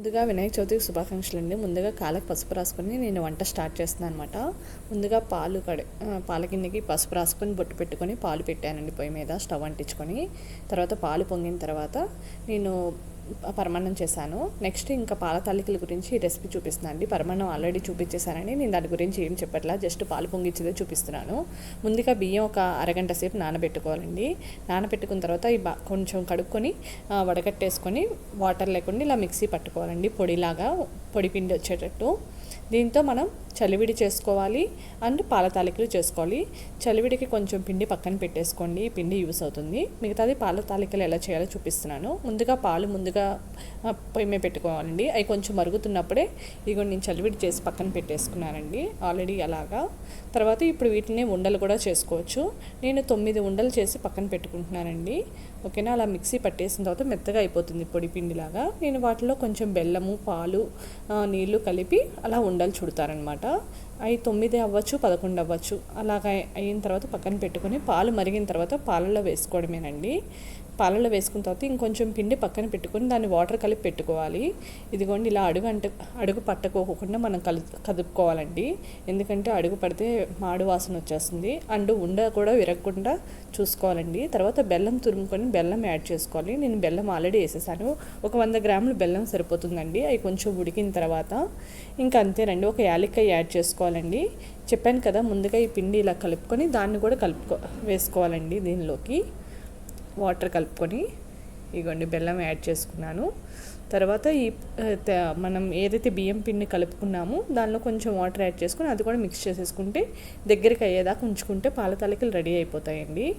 ముందుగా వినాయక చవితికి శుభాకాంక్షలు అండి. ముందుగా కాళ్ళకి పసుపు రాసుకొని నేను వంట స్టార్ట్ చేస్తున్నాను అనమాట ముందుగా పాలు కడి పాల గిన్నెకి పసుపు రాసుకొని బొట్టు పెట్టుకొని పాలు పెట్టానండి పొయ్యి మీద స్టవ్ అంటించుకొని. తర్వాత పాలు పొంగిన తర్వాత నేను పరమాన్నం చేశాను. నెక్స్ట్ ఇంకా పాల తాలికల గురించి ఈ రెసిపీ చూపిస్తున్నాను అండి. పరమాన్నం ఆల్రెడీ చూపించేశానండి. నేను దాని గురించి ఏం చెప్పట్లా జస్ట్ పాలు పొంగిచ్చేదే చూపిస్తున్నాను. ముందుగా బియ్యం ఒక అరగంట సేపు నానబెట్టుకోవాలండి. నానబెట్టుకున్న తర్వాత ఈ బా కొంచెం కడుక్కొని వడగట్టేసుకొని వాటర్ లేకుండా ఇలా మిక్సీ పట్టుకోవాలండి. పొడిలాగా పొడి పిండి వచ్చేటట్టు. దీంతో మనం చలివిడి చేసుకోవాలి అండ్ పాల తాలికలు చేసుకోవాలి. చలివిడికి కొంచెం పిండి పక్కన పెట్టేసుకోండి ఈ పిండి యూస్ అవుతుంది. మిగతాది పాల తాలికలు ఎలా చేయాలో చూపిస్తున్నాను. ముందుగా పాలు ముందుగా పొయ్యి మీద పెట్టుకోవాలండి. అవి కొంచెం మరుగుతున్నప్పుడే ఇదిగో నేను చలివిడి చేసి పక్కన పెట్టేసుకున్నానండి. ఆల్రెడీ అలాగా. తర్వాత ఇప్పుడు వీటిని ఉండలు కూడా చేసుకోవచ్చు. నేను తొమ్మిది ఉండలు చేసి పక్కన పెట్టుకుంటున్నానండి. ఓకేనా? అలా మిక్సీ పట్టేసిన తర్వాత మెత్తగా అయిపోతుంది పొడి పిండిలాగా. నేను వాటిలో కొంచెం బెల్లము పాలు నీళ్ళు కలిపి అలా ఉండలు చుడతారనమాట. అవి తొమ్మిది అవ్వచ్చు పదకొండు అవ్వచ్చు. అలాగ అయిన తర్వాత పక్కన పెట్టుకొని పాలు మరిగిన తర్వాత పాలలో వేసుకోవడమేనండి. పాలలో వేసుకున్న తర్వాత ఇంకొంచెం పిండి పక్కన పెట్టుకొని దాన్ని వాటర్ కలిపి పెట్టుకోవాలి. ఇదిగోండి ఇలా అడుగు అంట అడుగు పట్టకోకుండా మనం కలు కదుపుకోవాలండి. ఎందుకంటే అడుగు పడితే మాడు వాసన వచ్చేస్తుంది. అండ్ ఉండ కూడా విరగకుండా చూసుకోవాలండి. తర్వాత బెల్లం తురుముకొని బెల్లం యాడ్ చేసుకోవాలి. నేను బెల్లం ఆల్రెడీ వేసేసాను. ఒక వంద గ్రాములు బెల్లం సరిపోతుందండి. అవి కొంచెం ఉడికిన తర్వాత ఇంకా అంతేనండి. ఒక యాలక్కాయ యాడ్ చేసుకోవాలండి. చెప్పాను కదా ముందుగా ఈ పిండి ఇలా కలుపుకొని దాన్ని కూడా కలుపుకో వేసుకోవాలండి దీనిలోకి. వాటర్ కలుపుకొని ఇగోండి బెల్లం యాడ్ చేసుకున్నాను. తర్వాత ఈ త- మనం ఏదైతే బియ్యం పిండి కలుపుకున్నామో దానిలో కొంచెం వాటర్ యాడ్ చేసుకుని అది కూడా మిక్స్ చేసేసుకుంటే దగ్గరికి అయ్యేదాకా ఉంచుకుంటే పాల తాలికలు రెడీ అయిపోతాయండి.